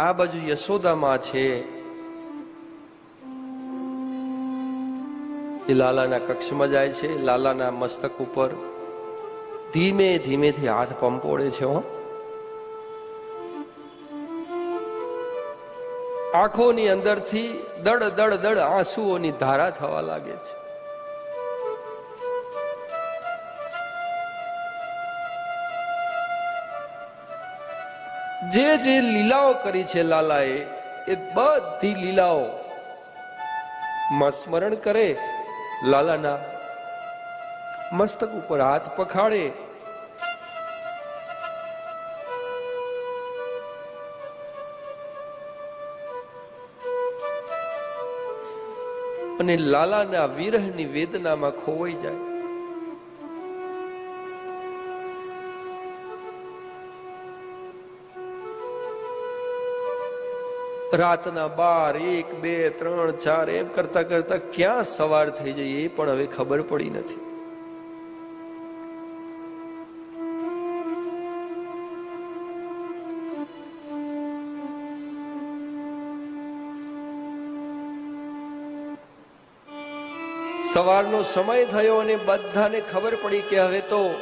આ બાજુ યશોદામાં છે. એ લાલાના કક્ષમાં જાય છે, લાલાના મસ્તક ઉપર. ધીમે ધીમેથી હાથ પંપોળે છે આંખોની અંદરથી દડ દડ દડ આંસુઓની ધારા થવા લાગે છે. જે જે લીલાઓ કરી છે લાલાએ, એ બધી લીલાઓ સ્મરણ કરે લાલાના મસ્તક ઉપર હાથ પખાડે અને લાલાના વિરહની વેદનામાં ખોવાઈ જાય. રાતના બાર, એક, બે, ત્રણ, ચાર, એમ કરતા કરતા ક્યાં સવાર થઈ જઈએ પણ હવે ખબર પડી નથી. સવારનો સમય થયો અને બધાને ખબર પડી કે હવે તો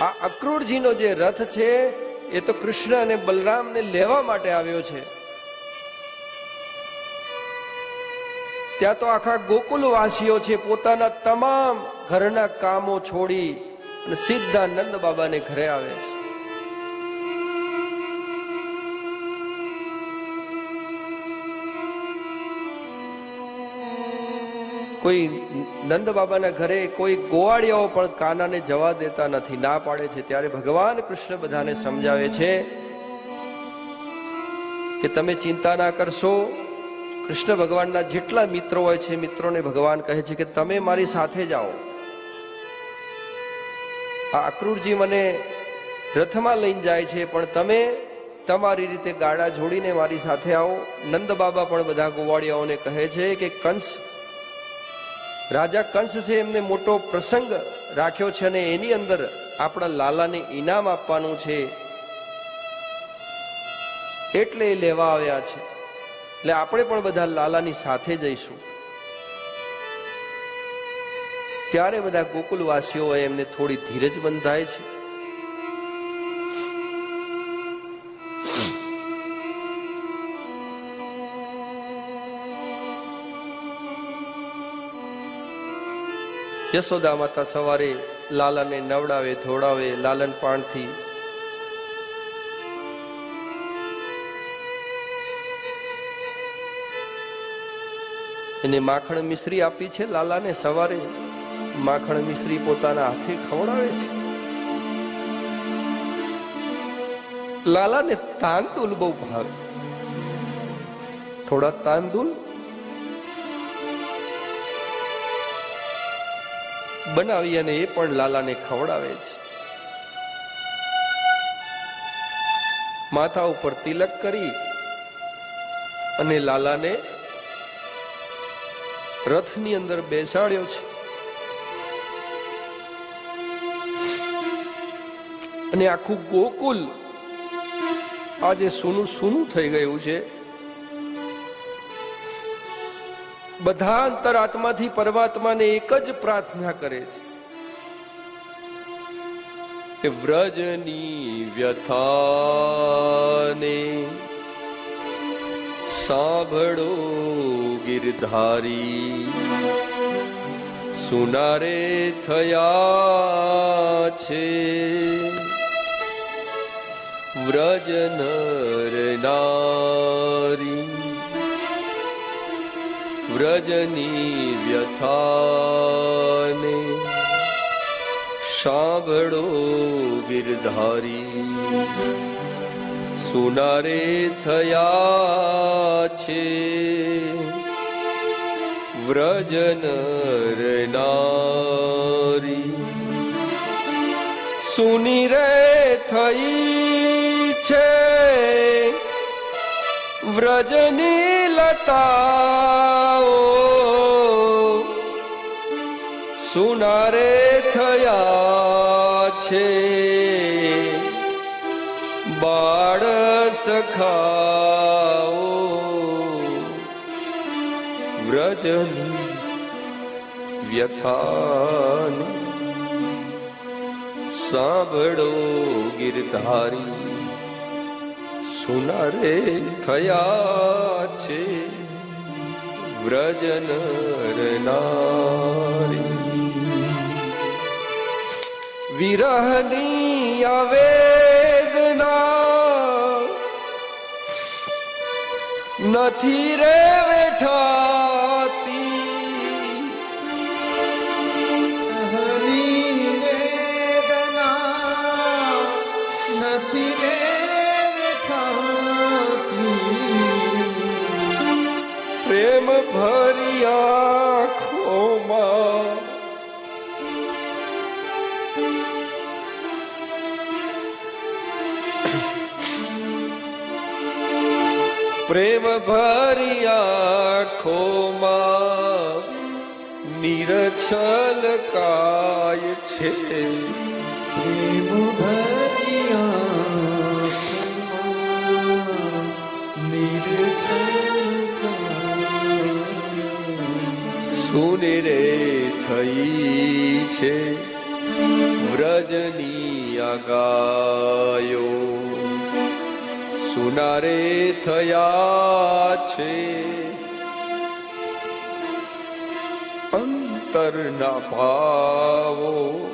આ અક્રૂરજીનો જે રથ છે, એ તો કૃષ્ણ અને બલરામને લેવા માટે આવ્યો છે. ત્યાં તો આખા ગોકુલવાસીઓ છે, પોતાના તમામ ઘરના કામો છોડી અને સીધા નંદ બાબાને ઘરે આવે છે. કોઈ નંદ બાબાના ઘરે કોઈ ગોવાળિયાઓ પણ કાનાને જવા દેતા નથી, ના પાડે છે. ત્યારે ભગવાન કૃષ્ણ બધાને સમજાવે છે કે તમે ચિંતા ના કરશો કૃષ્ણ ભગવાનના જેટલા મિત્રો હોય છે મિત્રોને ભગવાન કહે છે કે તમે મારી સાથે જાઓ. આ અક્રૂરજી મને રથમાં લઈને જાય છે, પણ તમે તમારી રીતે ગાડા જોડીને મારી સાથે આવો. નંદ બાબા પણ બધા ગોવાળિયાઓને કહે છે કે કંસ, રાજા કંસ છે, એમને મોટો પ્રસંગ રાખ્યો છે અને એની અંદર આપણા લાલાને ઇનામ આપવાનું છે. એટલે એ લેવા આવ્યા છે. એટલે આપણે પણ બધા લાલાની સાથે જઈશું. ત્યારે બધા ગોકુલવાસીઓ એમને થોડી ધીરજ બંધાય છે. યશોદા માતા સવારે લાલાને નવડાવે ધોડાવે લાલન પાણથી એને માખણ મિશ્રી આપી છે. લાલાને સવારે માખણ મિશ્રી પોતાના હાથે ખવડાવે છે. લાલાને તાંદુલ બહુ ભાવે. થોડા તાંદુલ બનાવી અને એ પણ લાલાને ખવડાવે છે. માથા ઉપર તિલક કરી અને લાલાને રથની અંદર બેસાડ્યો છે. અને આખું ગોકુલ આજે સૂનું સૂનું થઈ ગયું છે. બધા અંતરાત્માથી પરમાત્માને એક જ પ્રાર્થના કરે છે. કે વ્રજની વ્યથાને સાંભળો. ગિરધારી સુનારે થયા છે. વ્રજ નર નારી વ્રજની વ્યથાને સાંભળો ગિરધારી સુનારે થયા છે. વ્રજનર નારી. સુની રે થઈ છે. વ્રજની લતાઓ. સુનારે થયા છે. બાળ સખા વ્રજની વ્યથાની સાંભળો ગિરધારી સુનારે થયા છે વ્રજન રનારી વિરહની અવેદના નથી રે વેઠાતી પ્રેમ ભરી આંખોમાં નિરછલ કાય છે પ્રેમ. સુનેરે થઈ છે વ્રજની આગાયો સુનારે થયા છે. અંતરના ભાવો.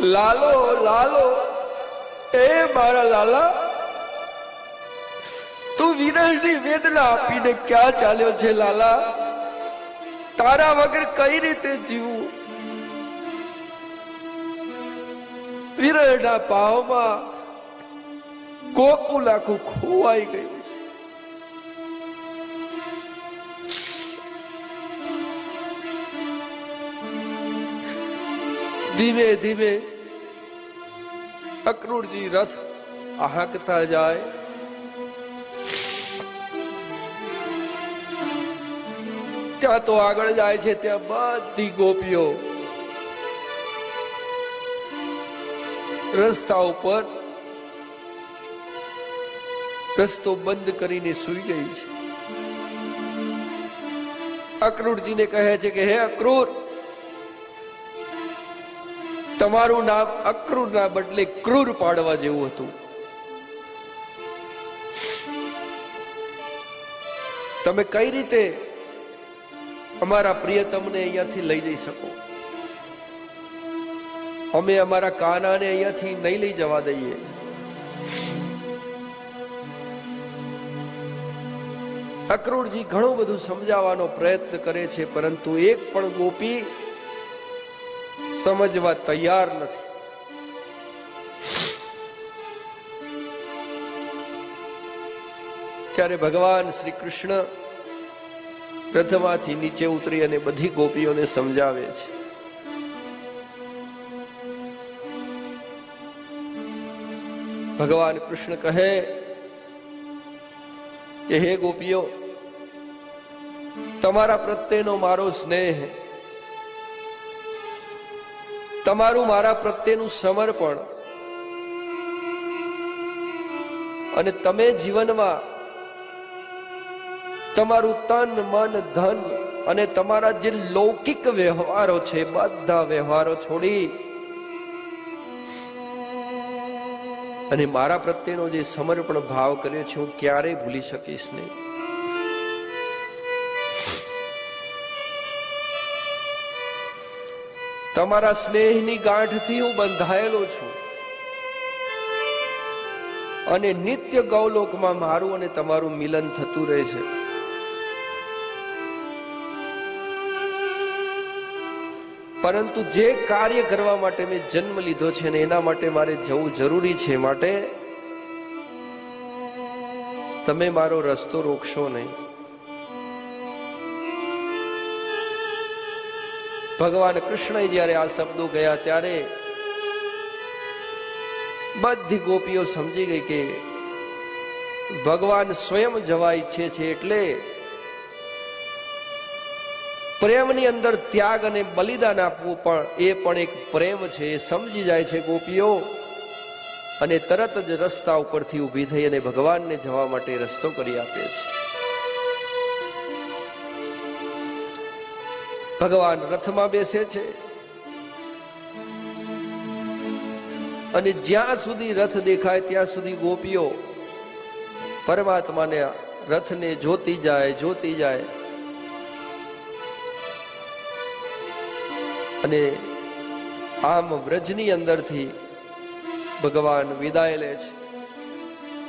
લાલો લાલો, એ મારા લાલા. તું વિરહની વેદના આપીને ક્યાં ચાલ્યો છે લાલા? તારા વગર કઈ રીતે જીવવું વિરહના ભાવમાં ગોકુલ આખું ખોવાઈ ગયું છે ધીમે ધીમે અક્રૂરજી રથ આહકતા જાય ત્યાં તો આગળ જાય છે ત્યાં બધી ગોપીઓ રસ્તા ઉપર રસ્તો બંધ કરીને સૂઈ ગઈ છે. અક્રૂરજીને કહે છે કે, હે અક્રૂર, તમારું નામ અક્રૂર ના બદલે ક્રૂર પાડવા જેવું હતું. તમે કઈ રીતે અમારા પ્રિયતમને અહીંયાથી લઈ જઈ શકો? અમે અમારા કાનાને અહીંયાથી નહીં લઈ જવા દઈએ. અક્રૂરજી ઘણું બધું સમજાવવાનો પ્રયત્ન કરે છે, પરંતુ એક પણ ગોપી સમજવા તૈયાર નથી. ત્યારે ભગવાન શ્રી કૃષ્ણ રથમાંથી નીચે ઉતરી અને બધી ગોપીઓને સમજાવે છે. ભગવાન કૃષ્ણ કહે કે, હે ગોપીઓ, તમારા પ્રત્યેનો મારો સ્નેહ, તમારું મારા પ્રત્યેનું સમર્પણ અને તમે જીવનમાં તમારું તન, મન, ધન અને તમારા જે લૌકિક વ્યવહારો છે, બધા વ્યવહારો છોડી અને મારા પ્રત્યેનો જે સમર્પણ ભાવ કર્યો છે, હું ક્યારેય ભૂલી શકીશ નહીં. તમારા સ્નેહની ગાંઠથી હું બંધાયેલો છું અને નિત્ય ગૌલોકમાં મારું અને તમારું મિલન થતું રહે છે. પરંતુ જે કાર્ય કરવા માટે મેં જન્મ લીધો છે ને એના માટે મારે જવું જરૂરી છે માટે તમે મારો રસ્તો રોકશો નહીં. ભગવાન કૃષ્ણએ જ્યારે આ શબ્દો ગયા ત્યારે બધી ગોપીઓ સમજી ગઈ કે ભગવાન સ્વયં જવા ઈચ્છે છે એટલે પ્રેમની અંદર ત્યાગ અને બલિદાન આપવું પણ એ પણ એક પ્રેમ છે. એ સમજી જાય છે ગોપીઓ. અને તરત જ રસ્તા ઉપરથી ઊભી થઈ અને ભગવાનને જવા માટે રસ્તો કરી આપે છે. ભગવાન રથમાં બેસે છે. અને જ્યાં સુધી રથ દેખાય ત્યાં સુધી ગોપીઓ પરમાત્માને રથને જોતી જાય જોતી જાય. અને આમ વ્રજની અંદરથી ભગવાન વિદાય લે છે.